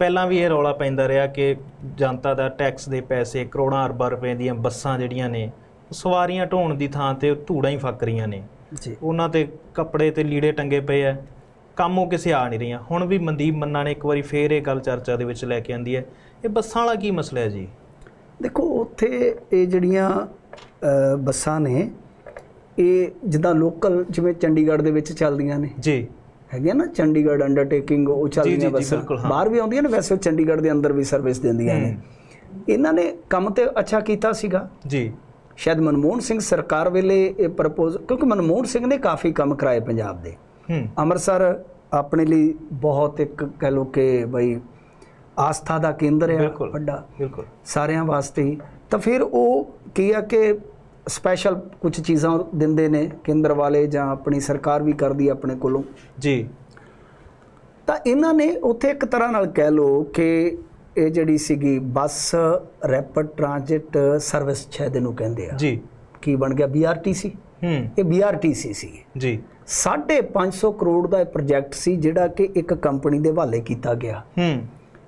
ਪਹਿਲਾਂ ਵੀ ਇਹ ਰੌਲਾ ਪੈਂਦਾ ਰਿਹਾ ਕਿ ਜਨਤਾ ਦਾ ਟੈਕਸ ਦੇ ਪੈਸੇ ਕਰੋੜਾਂ ਅਰਬਾਂ ਰੁਪਏ ਦੀਆਂ ਬੱਸਾਂ ਜਿਹੜੀਆਂ ਨੇ ਸਵਾਰੀਆਂ ਢੋਣ ਦੀ ਥਾਂ ਤੇ ਧੂੜਾਂ ਹੀ ਫੱਕ ਰਹੀਆਂ ਨੇ। ਜੀ। ਉਹਨਾਂ ਤੇ ਕੱਪੜੇ ਤੇ ਲੀੜੇ ਟੰਗੇ ਪਏ ਆ ਕੰਮ ਉਹ ਕਿਸੇ ਆ ਨਹੀਂ ਰਹੀਆਂ। ਹੁਣ ਵੀ ਮਨਦੀਪ ਮੰਨਾ ਨੇ ਇੱਕ ਵਾਰੀ ਫੇਰ ਇਹ ਗੱਲ ਚਰਚਾ ਦੇ ਵਿੱਚ ਲੈ ਕੇ ਆਂਦੀ ਹੈ ਇਹ ਬੱਸਾਂ ਵਾਲਾ ਕੀ ਮਸਲਾ ਹੈ ਜੀ? ਦੇਖੋ ਉੱਥੇ ਇਹ ਜਿਹੜੀਆਂ ਬੱਸਾਂ ਨੇ ਇਹ ਜਿੱਦਾਂ ਲੋਕਲ ਜਿਵੇਂ ਚੰਡੀਗੜ੍ਹ ਦੇ ਵਿੱਚ ਚੱਲਦੀਆਂ ਨੇ ਜੀ। ਹੈਗੀਆਂ ਨਾ ਚੰਡੀਗੜ੍ਹ ਅੰਡਰਟੇਕਿੰਗ ਉਹ ਚੱਲਦੀਆਂ ਬੱਸਾਂ। ਬਾਹਰ ਵੀ ਆਉਂਦੀਆਂ ਨੇ ਵੈਸੇ ਚੰਡੀਗੜ੍ਹ ਦੇ ਅੰਦਰ ਵੀ ਸਰਵਿਸ ਦਿੰਦੀਆਂ ਨੇ। ਇਹਨਾਂ ਨੇ ਕੰਮ ਤੇ ਅੱਛਾ ਕੀਤਾ ਸੀਗਾ। ਜੀ। ਸ਼ਾਇਦ ਮਨਮੋਹਨ ਸਿੰਘ ਸਰਕਾਰ ਵੇਲੇ ਇਹ ਪ੍ਰਪੋਜ਼ ਕਿਉਂਕਿ ਮਨਮੋਹਨ ਸਿੰਘ ਨੇ ਕਾਫੀ ਕੰਮ ਕਰਾਏ ਪੰਜਾਬ ਦੇ। ਅੰਮ੍ਰਿਤਸਰ ਆਪਣੇ ਲਈ ਬਹੁਤ ਇੱਕ ਕਹਿ ਲੋ ਕਿ ਬਈ ਆਸਥਾ ਦਾ ਕੇਂਦਰ ਹੈ। ਵੱਡਾ। ਬਿਲਕੁਲ। ਸਾਰਿਆਂ ਵਾਸਤੇ ਤਾਂ ਫਿਰ ਉਹ ਕੀ ਆ ਕਿ ਸਪੈਸ਼ਲ ਕੁਝ ਚੀਜ਼ਾਂ ਦਿੰਦੇ ਨੇ ਕੇਂਦਰ ਵਾਲੇ ਜਾਂ ਆਪਣੀ ਸਰਕਾਰ ਵੀ ਕਰਦੀ ਹੈ ਆਪਣੇ ਕੋਲੋਂ। ਜੀ। ਤਾਂ ਇਹਨਾਂ ਨੇ ਉੱਥੇ ਇੱਕ ਤਰ੍ਹਾਂ ਨਾਲ ਕਹਿ ਲੋ ਕਿ ਇਹ ਜਿਹੜੀ ਸੀਗੀ ਬੱਸ ਰੈਪਿਡ ਟ੍ਰਾਂਜਿਟ ਸਰਵਿਸ ਸ਼ਾਇਦ ਇਹਨੂੰ ਕਹਿੰਦੇ ਆ। ਜੀ। ਕੀ ਬਣ ਗਿਆ? BRTC ਹੂੰ। ਇਹ BRTC ਸੀ। ਜੀ। 550 ਕਰੋੜ ਦਾ ਇਹ ਪ੍ਰੋਜੈਕਟ ਸੀ ਜਿਹੜਾ ਕਿ ਇੱਕ ਕੰਪਨੀ ਦੇ ਹਵਾਲੇ ਕੀਤਾ ਗਿਆ। ਹੂੰ।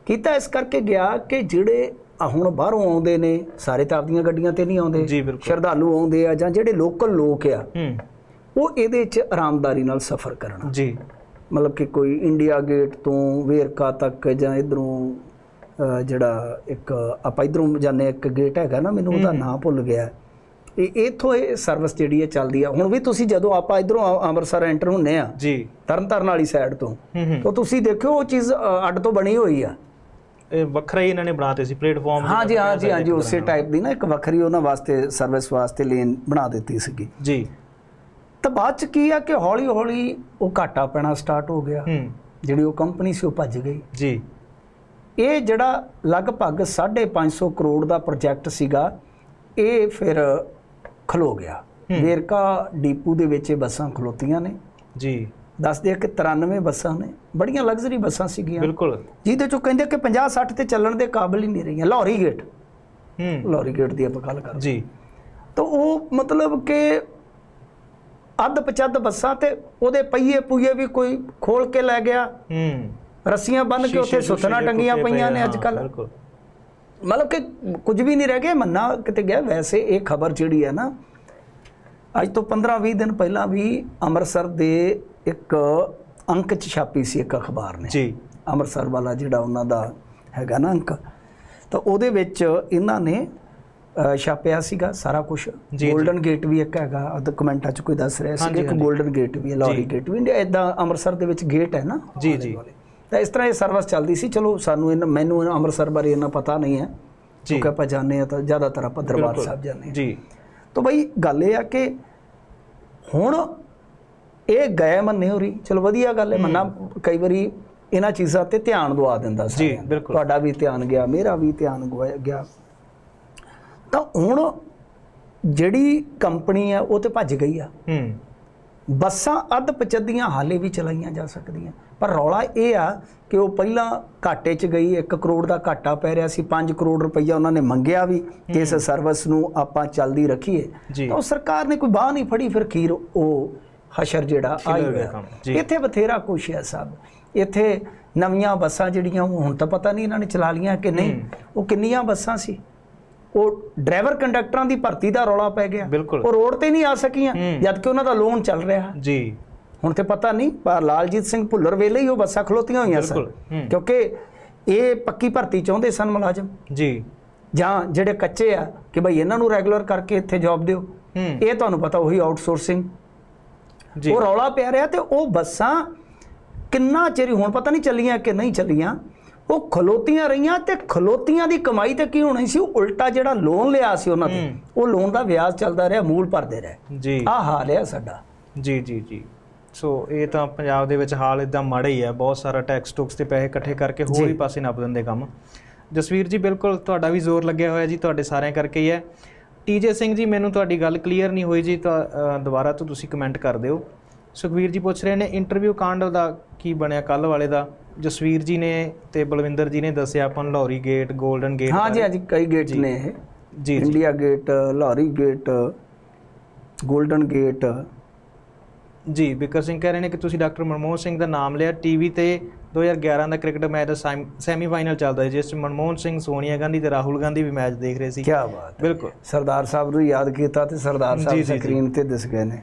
ਕੀਤਾ ਇਸ ਕਰਕੇ ਗਿਆ ਕਿ ਜਿਹੜੇ ਹੁਣ ਬਾਹਰੋਂ ਆਉਂਦੇ ਨੇ ਸਾਰੇ ਤਾਂ ਆਪਦੀਆਂ ਗੱਡੀਆਂ ਤੇ ਨਹੀਂ ਆਉਂਦੇ ਸ਼ਰਧਾਲੂ ਆਉਂਦੇ ਆ ਜਾਂ ਜਿਹੜੇ ਲੋਕਲ ਲੋਕ ਆ ਉਹ ਇਹਦੇ 'ਚ ਆਰਾਮਦਾਰੀ ਨਾਲ ਸਫ਼ਰ ਕਰਨਾ। ਜੀ। ਮਤਲਬ ਕਿ ਕੋਈ ਇੰਡੀਆ ਗੇਟ ਤੋਂ ਵੇਰਕਾ ਤੱਕ ਜਾਂ ਇਧਰੋਂ ਜਿਹੜਾ ਇੱਕ ਆਪਾਂ ਇਧਰੋਂ ਜਾਂਦੇ ਇੱਕ ਗੇਟ ਹੈਗਾ ਨਾ ਮੈਨੂੰ ਉਹਦਾ ਨਾਮ ਭੁੱਲ ਗਿਆ। ਇਹ ਇਥੋਂ ਇਹ ਸਰਵਿਸ ਜਿਹੜੀ ਹੈ ਚੱਲਦੀ ਆ। ਹੁਣ ਵੀ ਤੁਸੀਂ ਜਦੋਂ ਆਪਾਂ ਇਧਰੋਂ ਅੰਮ੍ਰਿਤਸਰ ਐਂਟਰ ਹੁੰਨੇ ਆ ਜੀ। ਤਰਨਤਾਰਨ ਵਾਲੀ ਸਾਈਡ ਤੋਂ ਤਾਂ ਤੁਸੀਂ ਦੇਖਿਓ ਉਹ ਚੀਜ਼ ਅੱਡ ਤੋਂ ਬਣੀ ਹੋਈ ਆ। ਵੱਖਰਾ ਹੀ ਇਹਨਾਂ ਨੇ ਬਣਾਤੇ ਸੀ ਪਲੇਟਫਾਰਮ ਹਾਂ ਜੀ ਹਾਂ ਜੀ ਹਾਂ ਜੀ ਉਸੇ ਟਾਈਪ ਦੀ ਨਾ ਇੱਕ ਵੱਖਰੀ ਉਹਨਾਂ ਵਾਸਤੇ ਸਰਵਿਸ ਵਾਸਤੇ ਲੇਨ ਬਣਾ ਦਿੱਤੀ ਸੀਗੀ। ਜੀ। ਤਾਂ ਬਾਅਦ ਚ ਕੀ ਆ ਕਿ ਹੌਲੀ ਹੌਲੀ ਉਹ ਘਾਟਾ ਪੈਣਾ ਸਟਾਰਟ ਹੋ ਗਿਆ। ਜਿਹੜੀ ਉਹ ਕੰਪਨੀ ਸੀ ਉਹ ਭੱਜ ਗਈ। ਜੀ। ਇਹ ਜਿਹੜਾ ਲਗਭਗ 550 ਕਰੋੜ ਦਾ ਪ੍ਰੋਜੈਕਟ ਸੀਗਾ ਇਹ ਫਿਰ ਖਲੋ ਗਿਆ। ਵੇਰਕਾ ਡੀਪੂ ਦੇ ਵਿੱਚ ਇਹ ਬੱਸਾਂ ਖਲੋਤੀਆਂ ਨੇ। ਜੀ। ਦੱਸਦੇ ਆ ਕਿ 93 ਬੱਸਾਂ ਨੇ ਬੜੀਆਂ ਲਗਜ਼ਰੀ ਬੱਸਾਂ ਸੀਗੀਆਂ। ਬਿਲਕੁਲ। ਜਿਹਦੇ ਚੋਂ ਕਹਿੰਦੇ ਕਿ 50 60 ਤੇ ਚੱਲਣ ਦੇ ਕਾਬਿਲ ਹੀ ਨਹੀਂ ਰਹੀਆਂ ਲਾਹੌਰੀ ਗੇਟ ਹੂੰ। ਲਾਹੌਰੀ ਗੇਟ ਦੀ ਆਪਾਂ ਗੱਲ ਕਰਦੇ ਜੀ। ਤਾਂ ਉਹ ਮਤਲਬ ਕਿ ਅੱਧ ਪਚੱਧ ਬੱਸਾਂ ਤੇ ਉਹਦੇ ਪਹੀਏ ਪੂਏ ਵੀ ਕੋਈ ਖੋਲ ਕੇ ਲੈ ਗਿਆ। ਹੂੰ। ਰੱਸੀਆਂ ਬੰਨ ਕੇ ਉੱਥੇ ਸ਼ੂਸ਼ੇ ਟੰਗੀਆਂ ਪਈਆਂ ਨੇ ਅੱਜ ਕੱਲ ਬਿਲਕੁਲ। ਮਤਲਬ ਕਿ ਕੁਝ ਵੀ ਨਹੀਂ ਰਹਿ ਗਿਆ ਮੰਨਾ ਕਿਤੇ ਗਿਆ। ਵੈਸੇ ਇਹ ਖਬਰ ਜਿਹੜੀ ਹੈ ਨਾ ਅੱਜ ਤੋਂ 15-20 ਦਿਨ ਪਹਿਲਾਂ ਵੀ ਅੰਮ੍ਰਿਤਸਰ ਦੇ ਇੱਕ ਅੰਕ 'ਚ ਛਾਪੀ ਸੀ ਇੱਕ ਅਖਬਾਰ ਨੇ। ਜੀ। ਅੰਮ੍ਰਿਤਸਰ ਵਾਲਾ ਜਿਹੜਾ ਉਹਨਾਂ ਦਾ ਹੈਗਾ ਨਾ ਅੰਕ ਤਾਂ ਉਹਦੇ ਵਿੱਚ ਇਹਨਾਂ ਨੇ ਛਾਪਿਆ ਸੀਗਾ ਸਾਰਾ ਕੁਝ ਜੀ। 골ਡਨ ਗੇਟ ਵੀ ਇੱਕ ਹੈਗਾ ਅਦ ਕਮੈਂਟਾਂ 'ਚ ਕੋਈ ਦੱਸ ਰਿਹਾ ਸੀ ਇੱਕ ਹਾਂਜੀ। 골ਡਨ ਗੇਟ ਵੀ ਹੈ ਲਾਹੌਰੀ ਗੇਟ ਵੀ। ਇਦਾਂ ਅੰਮ੍ਰਿਤਸਰ ਦੇ ਵਿੱਚ ਗੇਟ ਹੈ ਨਾ ਜੀ ਜੀ। ਤਾਂ ਇਸ ਤਰ੍ਹਾਂ ਇਹ ਸਰਵਿਸ ਚੱਲਦੀ ਸੀ। ਚਲੋ ਸਾਨੂੰ ਇਹਨਾਂ ਮੈਨੂੰ ਅੰਮ੍ਰਿਤਸਰ ਬਾਰੇ ਇੰਨਾ ਪਤਾ ਨਹੀਂ ਹੈ ਜੀ। ਕਿਉਂਕਿ ਆਪਾਂ ਜਾਣਦੇ ਆ ਤਾਂ ਜ਼ਿਆਦਾਤਰ ਆਪਾਂ ਦਰਬਾਰ। ਸਾਹਿਬ ਜਾਂਦੇ ਹਾਂ। ਜੀ। ਤਾਂ ਬਈ ਗੱਲ ਇਹ ਆ ਕਿ ਹੁਣ ਇਹ ਗਏ ਮੰਨੇ ਹੋ ਰਹੀ ਚਲੋ ਵਧੀਆ ਗੱਲ ਹੈ ਮੰਨਾ। ਕਈ ਵਾਰੀ ਇਹਨਾਂ ਚੀਜ਼ਾਂ ਤੇ ਧਿਆਨ ਦਵਾ ਦਿੰਦਾ ਜੀ। ਬਿਲਕੁਲ। ਤੁਹਾਡਾ ਵੀ ਧਿਆਨ ਗਿਆ ਮੇਰਾ ਵੀ ਧਿਆਨ ਗਿਆ। ਤਾਂ ਹੁਣ ਜਿਹੜੀ ਕੰਪਨੀ ਆ ਉਹ ਤੇ ਭੱਜ ਗਈ ਆ। ਹੂੰ। ਬੱਸਾਂ ਅੱਧ ਪਚੱਦੀਆਂ ਹਾਲੇ ਵੀ ਚਲਾਈਆਂ ਜਾ ਸਕਦੀਆਂ। ਪਰ ਰੌਲਾ ਇਹ ਆ ਕਿ ਉਹ ਪਹਿਲਾਂ ਘਾਟੇ 'ਚ ਗਈ 1 ਕਰੋੜ ਦਾ ਘਾਟਾ ਪੈ ਰਿਹਾ ਸੀ 5 ਕਰੋੜ ਰੁਪਈਆ ਉਹਨਾਂ ਨੇ ਮੰਗਿਆ ਵੀ ਕਿ ਇਸ ਸਰਵਿਸ ਨੂੰ ਆਪਾਂ ਚੱਲਦੀ ਰੱਖੀਏ। ਤਾਂ ਉਹ ਸਰਕਾਰ ਨੇ ਕੋਈ ਬਾਹ ਨਹੀਂ ਫੜੀ ਫਿਰ ਖੀਰ ਉਹ ਹਸ਼ਰ ਜਿਹੜਾ ਆਈ ਹੋਇਆ। ਇੱਥੇ ਬਥੇਰਾ ਕੁਛ ਹੈ ਸਭ। ਇੱਥੇ ਨਵੀਆਂ ਬੱਸਾਂ ਜਿਹੜੀਆਂ ਉਹ ਹੁਣ ਤਾਂ ਪਤਾ ਨਹੀਂ ਇਹਨਾਂ ਨੇ ਚਲਾ ਲੀਆਂ ਕਿ ਨਹੀਂ। ਉਹ ਕਿੰਨੀਆਂ ਬੱਸਾਂ ਸੀ? ਉਹ ਡਰਾਈਵਰ ਕੰਡਕਟਰਾਂ ਦੀ ਭਰਤੀ ਦਾ ਰੌਲਾ ਪੈ ਗਿਆ। ਉਹ ਰੋਡ ਤੇ ਨਹੀਂ ਆ ਸਕੀਆਂ। ਜਦ ਕਿ ਉਹਨਾਂ ਦਾ ਲੋਨ ਚੱਲ ਰਿਹਾ। ਜੀ। ਹੁਣ ਤੇ ਪਤਾ ਨਹੀਂ ਪਰ ਲਾਲਜੀਤ ਸਿੰਘ ਭੁੱਲਰ ਵੇਲੇ ਹੀ ਉਹ ਬੱਸਾਂ ਖਲੋਤੀਆਂ ਹੋਈਆਂ ਸਨ। ਕਿਉਂਕਿ ਇਹ ਪੱਕੀ ਭਰਤੀ ਚਾਹੁੰਦੇ ਸਨ ਮੁਲਾਜ਼ਮ। ਜੀ। ਜਾਂ ਜਿਹੜੇ ਕੱਚੇ ਆ ਕਿ ਭਈ ਇਹਨਾਂ ਨੂੰ ਰੈਗੂਲਰ ਕਰਕੇ ਇੱਥੇ ਜੌਬ ਦਿਓ। ਇਹ ਤੁਹਾਨੂੰ ਪਤਾ ਉਹੀ ਆਊਟਸੋਰਸਿੰਗ ਉਹ ਰੌਲਾ ਪਿਆ ਰਿਹਾ ਤੇ ਉਹ ਬੱਸਾਂ ਕਿੰਨਾ ਚਿਰ ਹੁਣ ਪਤਾ ਨਹੀਂ ਚੱਲੀਆਂ ਕਿ ਨਹੀਂ ਚੱਲੀਆਂ। ਉਹ ਖਲੋਤੀਆਂ ਰਹੀਆਂ ਤੇ ਖਲੋਤੀਆਂ ਦੀ ਕਮਾਈ ਤੇ ਕੀ ਹੋਣੀ ਸੀ? ਉਹ ਉਲਟਾ ਜਿਹੜਾ ਲੋਨ ਲਿਆ ਸੀ ਉਹਨਾਂ ਤੇ ਉਹ ਲੋਨ ਦਾ ਵਿਆਜ ਚੱਲਦਾ ਰਿਹਾ ਮੂਲ ਭਰਦੇ ਰਹੇ। ਜੀ। ਆਹ ਹਾਲ ਹੈ ਸਾਡਾ। ਜੀ ਜੀ ਜੀ। ਸੋ ਇਹ ਤਾਂ ਪੰਜਾਬ ਦੇ ਵਿੱਚ ਹਾਲ ਇਦਾਂ ਮਾੜਾ ਹੀ ਹੈ ਬਹੁਤ ਸਾਰਾ ਟੈਕਸ ਟੁਕਸ ਤੇ ਪੈਸੇ ਇਕੱਠੇ ਕਰਕੇ ਹੋਰ ਹੀ ਪਾਸੇ ਨੱਪ ਦਿੰਦੇ ਕੰਮ। ਜਸਵੀਰ ਜੀ ਬਿਲਕੁਲ ਤੁਹਾਡਾ ਵੀ ਜ਼ੋਰ ਲੱਗਿਆ ਹੋਇਆ ਜੀ ਤੁਹਾਡੇ ਸਾਰਿਆਂ ਕਰਕੇ ਹੀ ਹੈ ਟੀਜੇ ਸਿੰਘ ਜੀ ਮੈਨੂੰ ਤੁਹਾਡੀ ਗੱਲ ਕਲੀਅਰ ਨਹੀਂ ਹੋਈ ਜੀ ਤਾਂ ਦੁਬਾਰਾ ਤੋਂ ਤੁਸੀਂ ਕਮੈਂਟ ਕਰ ਦਿਓ। ਸੁਖਵੀਰ ਜੀ ਪੁੱਛ ਰਹੇ ਨੇ ਇੰਟਰਵਿਊ ਕਾਂਡ ਦਾ ਕੀ ਬਣਿਆ ਕੱਲ ਵਾਲੇ ਦਾ? ਜਸਵੀਰ ਜੀ ਨੇ ਤੇ ਬਲਵਿੰਦਰ ਜੀ ਨੇ ਦੱਸਿਆ ਆਪਾਂ ਲਾਹੌਰੀ ਗੇਟ 골ਡਨ ਗੇਟ ਹਾਂ ਜੀ ਹਾਂਜੀ ਕਈ ਗੇਟ ਨੇ ਇਹ। ਜੀ ਜੀ। India gate Lahori gate golden gate ਜੀ ਬਿਕਰ ਸਿੰਘ ਕਹਿ ਰਹੇ ਨੇ ਕਿ ਤੁਸੀਂ ਡਾਕਟਰ ਮਨਮੋਹਨ ਸਿੰਘ ਦਾ ਨਾਮ ਲਿਆ ਟੀਵੀ ਤੇ 2011 ਦਾ ਕ੍ਰਿਕਟ ਮੈਚ ਦਾ ਸੈਮੀਫਾਈਨਲ ਚੱਲਦਾ ਸੀ ਜਿਸ 'ਚ ਮਨਮੋਹਨ ਸਿੰਘ ਸੋਨੀਆ ਗਾਂਧੀ ਤੇ ਰਾਹੁਲ ਗਾਂਧੀ ਵੀ ਮੈਚ ਦੇਖ ਰਹੇ ਸੀ ਕੀ ਬਾਤ। ਬਿਲਕੁਲ ਸਰਦਾਰ ਸਾਹਿਬ ਨੂੰ ਯਾਦ ਕੀਤਾ ਤੇ ਸਰਦਾਰ ਸਾਹਿਬ। ਸਕਰੀਨ ਤੇ ਦਿਸ ਗਏ ਨੇ